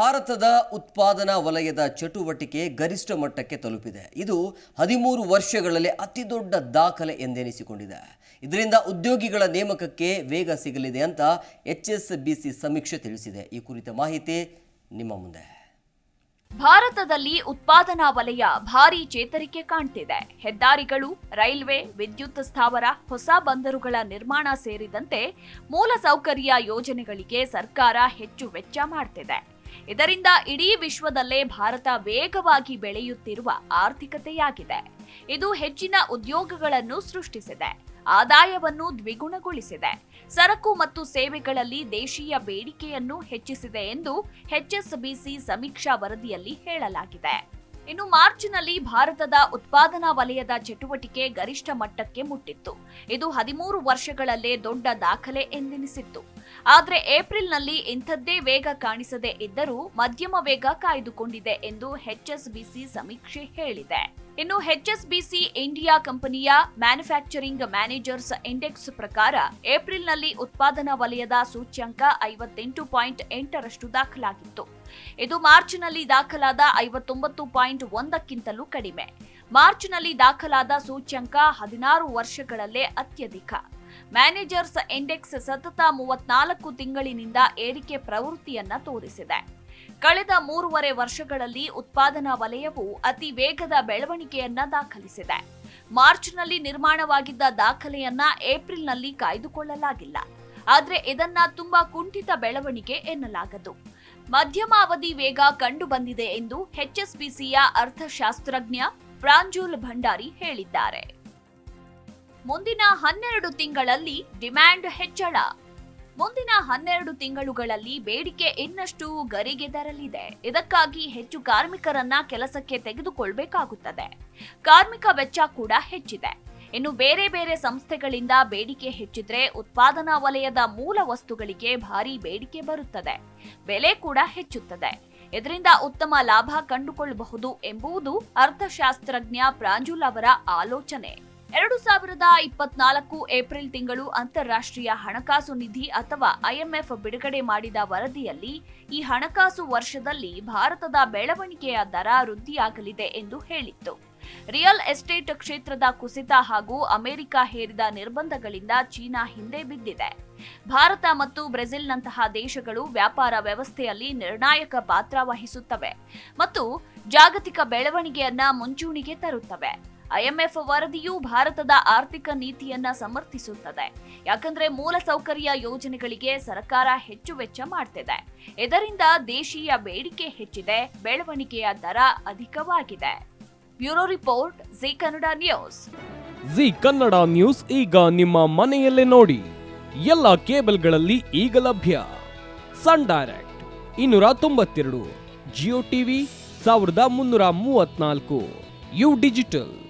ಭಾರತದ ಉತ್ಪಾದನಾ ವಲಯದ ಚಟುವಟಿಕೆ ಗರಿಷ್ಠ ಮಟ್ಟಕ್ಕೆ ತಲುಪಿದೆ. ಇದು ಹದಿಮೂರು ವರ್ಷಗಳಲ್ಲಿ ಅತಿ ದೊಡ್ಡ ದಾಖಲೆ ಎಂದೆನಿಸಿಕೊಂಡಿದೆ. ಇದರಿಂದ ಉದ್ಯೋಗಿಗಳ ನೇಮಕಕ್ಕೆ ವೇಗ ಸಿಗಲಿದೆ ಅಂತ ಎಚ್ ಸಮೀಕ್ಷೆ ತಿಳಿಸಿದೆ. ಈ ಕುರಿತ ಮಾಹಿತಿ ನಿಮ್ಮ ಮುಂದೆ. ಭಾರತದಲ್ಲಿ ಉತ್ಪಾದನಾ ವಲಯ ಭಾರಿ ಚೇತರಿಕೆ ಕಾಣ್ತಿದೆ. ಹೆದ್ದಾರಿಗಳು, ರೈಲ್ವೆ, ವಿದ್ಯುತ್ ಸ್ಥಾವರ, ಹೊಸ ಬಂದರುಗಳ ನಿರ್ಮಾಣ ಸೇರಿದಂತೆ ಮೂಲಸೌಕರ್ಯ ಯೋಜನೆಗಳಿಗೆ ಸರ್ಕಾರ ಹೆಚ್ಚು ವೆಚ್ಚ ಮಾಡ್ತಿದೆ. ಇದರಿಂದ ಇಡೀ ವಿಶ್ವದಲ್ಲೇ ಭಾರತ ವೇಗವಾಗಿ ಬೆಳೆಯುತ್ತಿರುವ ಆರ್ಥಿಕತೆಯಾಗಿದೆ. ಇದು ಹೆಚ್ಚಿನ ಉದ್ಯೋಗಗಳನ್ನು ಸೃಷ್ಟಿಸಿದೆ. ಆದಾಯವನ್ನು ದ್ವಿಗುಣಗೊಳಿಸಿದೆ. ಸರಕು ಮತ್ತು ಸೇವೆಗಳಲ್ಲಿ ದೇಶೀಯ ಬೇಡಿಕೆಯನ್ನು ಹೆಚ್ಚಿಸಿದೆ ಎಂದು ಎಚ್ಎಸ್ಬಿಸಿ ಸಮೀಕ್ಷಾ ವರದಿಯಲ್ಲಿ ಹೇಳಲಾಗಿದೆ. ಇನ್ನು ಮಾರ್ಚ್ನಲ್ಲಿ ಭಾರತದ ಉತ್ಪಾದನಾ ವಲಯದ ಚಟುವಟಿಕೆ ಗರಿಷ್ಠ ಮಟ್ಟಕ್ಕೆ ಮುಟ್ಟಿತ್ತು. ಇದು ಹದಿಮೂರು ವರ್ಷಗಳಲ್ಲೇ ದೊಡ್ಡ ದಾಖಲೆ ಎಂದೆನಿಸಿತ್ತು. ಆದರೆ ಏಪ್ರಿಲ್ನಲ್ಲಿ ಇಂಥದ್ದೇ ವೇಗ ಕಾಣಿಸದೇ ಇದ್ದರೂ ಮಧ್ಯಮ ವೇಗ ಕಾಯ್ದುಕೊಂಡಿದೆ ಎಂದು ಎಚ್ಎಸ್ಬಿಸಿ ಸಮೀಕ್ಷೆ ಹೇಳಿದೆ. ಇನ್ನು ಎಚ್ಎಸ್ಬಿಸಿ ಇಂಡಿಯಾ ಕಂಪನಿಯ ಮ್ಯಾನುಫ್ಯಾಕ್ಚರಿಂಗ್ ಮ್ಯಾನೇಜರ್ಸ್ ಇಂಡೆಕ್ಸ್ ಪ್ರಕಾರ ಏಪ್ರಿಲ್ನಲ್ಲಿ ಉತ್ಪಾದನಾ ವಲಯದ ಸೂಚ್ಯಂಕ ಐವತ್ತೆಂಟು ಪಾಯಿಂಟ್ ಎಂಟರಷ್ಟು ದಾಖಲಾಗಿತ್ತು. ಇದು ಮಾರ್ಚ್ನಲ್ಲಿ ದಾಖಲಾದ ಐವತ್ತೊಂಬತ್ತು ಪಾಯಿಂಟ್ ಒಂದಕ್ಕಿಂತಲೂ ಕಡಿಮೆ. ಮಾರ್ಚ್ನಲ್ಲಿ ದಾಖಲಾದ ಸೂಚ್ಯಂಕ ಹದಿನಾರು ವರ್ಷಗಳಲ್ಲೇ ಅತ್ಯಧಿಕ. ಮ್ಯಾನೇಜರ್ಸ್ ಇಂಡೆಕ್ಸ್ ಸತತ ಮೂವತ್ನಾಲ್ಕು ತಿಂಗಳಿನಿಂದ ಏರಿಕೆ ಪ್ರವೃತ್ತಿಯನ್ನ ತೋರಿಸಿದೆ. ಕಳೆದ ಮೂರುವರೆ ವರ್ಷಗಳಲ್ಲಿ ಉತ್ಪಾದನಾ ವಲಯವು ಅತಿ ವೇಗದ ಬೆಳವಣಿಗೆಯನ್ನ ದಾಖಲಿಸಿದೆ. ಮಾರ್ಚ್ನಲ್ಲಿ ನಿರ್ಮಾಣವಾಗಿದ್ದ ದಾಖಲೆಯನ್ನ ಏಪ್ರಿಲ್ನಲ್ಲಿ ಕಾಯ್ದುಕೊಳ್ಳಲಾಗಿಲ್ಲ. ಆದರೆ ಇದನ್ನ ತುಂಬಾ ಕುಂಠಿತ ಬೆಳವಣಿಗೆ ಎನ್ನಲಾಗದು. ಮಧ್ಯಮ ಅವಧಿ ವೇಗ ಕಂಡು ಬಂದಿದೆ ಎಂದು ಎಚ್ಎಸ್ಬಿಸಿಯ ಅರ್ಥಶಾಸ್ತ್ರಜ್ಞ ಪ್ರಾಂಜುಲ್ ಭಂಡಾರಿ ಹೇಳಿದ್ದಾರೆ. ಮುಂದಿನ ಹನ್ನೆರಡು ತಿಂಗಳಲ್ಲಿ ಡಿಮ್ಯಾಂಡ್ ಹೆಚ್ಚಳ. ಮುಂದಿನ ಹನ್ನೆರಡು ತಿಂಗಳುಗಳಲ್ಲಿ ಬೇಡಿಕೆ ಇನ್ನಷ್ಟು ಗರಿಗೆ ತರಲಿದೆ ಇದಕ್ಕಾಗಿ ಹೆಚ್ಚು ಕಾರ್ಮಿಕರನ್ನ ಕೆಲಸಕ್ಕೆ ತೆಗೆದುಕೊಳ್ಬೇಕಾಗುತ್ತದೆ. ಕಾರ್ಮಿಕ ವೆಚ್ಚ ಕೂಡ ಹೆಚ್ಚಿದೆ. ಇನ್ನು ಬೇರೆ ಬೇರೆ ಸಂಸ್ಥೆಗಳಿಂದ ಬೇಡಿಕೆ ಹೆಚ್ಚಿದ್ರೆ ಉತ್ಪಾದನಾ ವಲಯದ ಮೂಲ ವಸ್ತುಗಳಿಗೆ ಭಾರಿ ಬೇಡಿಕೆ ಬರುತ್ತದೆ. ಬೆಲೆ ಕೂಡ ಹೆಚ್ಚುತ್ತದೆ. ಇದರಿಂದ ಉತ್ತಮ ಲಾಭ ಕಂಡುಕೊಳ್ಳಬಹುದು ಎಂಬುದು ಅರ್ಥಶಾಸ್ತ್ರಜ್ಞ ಪ್ರಾಂಜುಲ್ ಅವರ ಆಲೋಚನೆ. ಎರಡು ಸಾವಿರದ ಇಪ್ಪತ್ನಾಲ್ಕು ಏಪ್ರಿಲ್ ತಿಂಗಳು ಅಂತಾರಾಷ್ಟ್ರೀಯ ಹಣಕಾಸು ನಿಧಿ ಅಥವಾ ಐಎಂಎಫ್ ಬಿಡುಗಡೆ ಮಾಡಿದ ವರದಿಯಲ್ಲಿ ಈ ಹಣಕಾಸು ವರ್ಷದಲ್ಲಿ ಭಾರತದ ಬೆಳವಣಿಗೆಯ ದರ ವೃದ್ಧಿಯಾಗಲಿದೆ ಎಂದು ಹೇಳಿತ್ತು. ರಿಯಲ್ ಎಸ್ಟೇಟ್ ಕ್ಷೇತ್ರದ ಕುಸಿತ ಹಾಗೂ ಅಮೆರಿಕ ಹೇರಿದ ನಿರ್ಬಂಧಗಳಿಂದ ಚೀನಾ ಹಿಂದೆ ಬಿದ್ದಿದೆ. ಭಾರತ ಮತ್ತು ಬ್ರೆಜಿಲ್ನಂತಹ ದೇಶಗಳು ವ್ಯಾಪಾರ ವ್ಯವಸ್ಥೆಯಲ್ಲಿ ನಿರ್ಣಾಯಕ ಪಾತ್ರ ವಹಿಸುತ್ತವೆ ಮತ್ತು ಜಾಗತಿಕ ಬೆಳವಣಿಗೆಯನ್ನ ಮುಂಚೂಣಿಗೆ ತರುತ್ತವೆ. ಐಎಂಎಫ್ ವರದಿಯು ಭಾರತದ ಆರ್ಥಿಕ ನೀತಿಯನ್ನ ಸಮರ್ಥಿಸುತ್ತದೆ. ಯಾಕಂದ್ರೆ ಮೂಲಸೌಕರ್ಯ ಯೋಜನೆಗಳಿಗೆ ಸರ್ಕಾರ ಹೆಚ್ಚು ವೆಚ್ಚ ಮಾಡ್ತಿದೆ. ಇದರಿಂದ ದೇಶೀಯ ಬೇಡಿಕೆ ಹೆಚ್ಚಿದೆ, ಬೆಳವಣಿಗೆಯ ದರ ಅಧಿಕವಾಗಿದೆ. Bureau report, Zee Kannada news. Zee Kannada news ಈಗ ನಿಮ್ಮ ಮನೆಯಲ್ಲೇ ನೋಡಿ. ಎಲ್ಲ ಕೇಬಲ್ಗಳಲ್ಲಿ ಈಗ ಲಭ್ಯ. ಸನ್ ಡೈರೆಕ್ಟ್ ಇನ್ನೂರ ತೊಂಬತ್ತೆರಡು, ಜಿಯೋ ಟಿವಿ ಸಾವಿರದ ಮುನ್ನೂರ ಮೂವತ್ನಾಲ್ಕು ಯು ಡಿಜಿಟಲ್.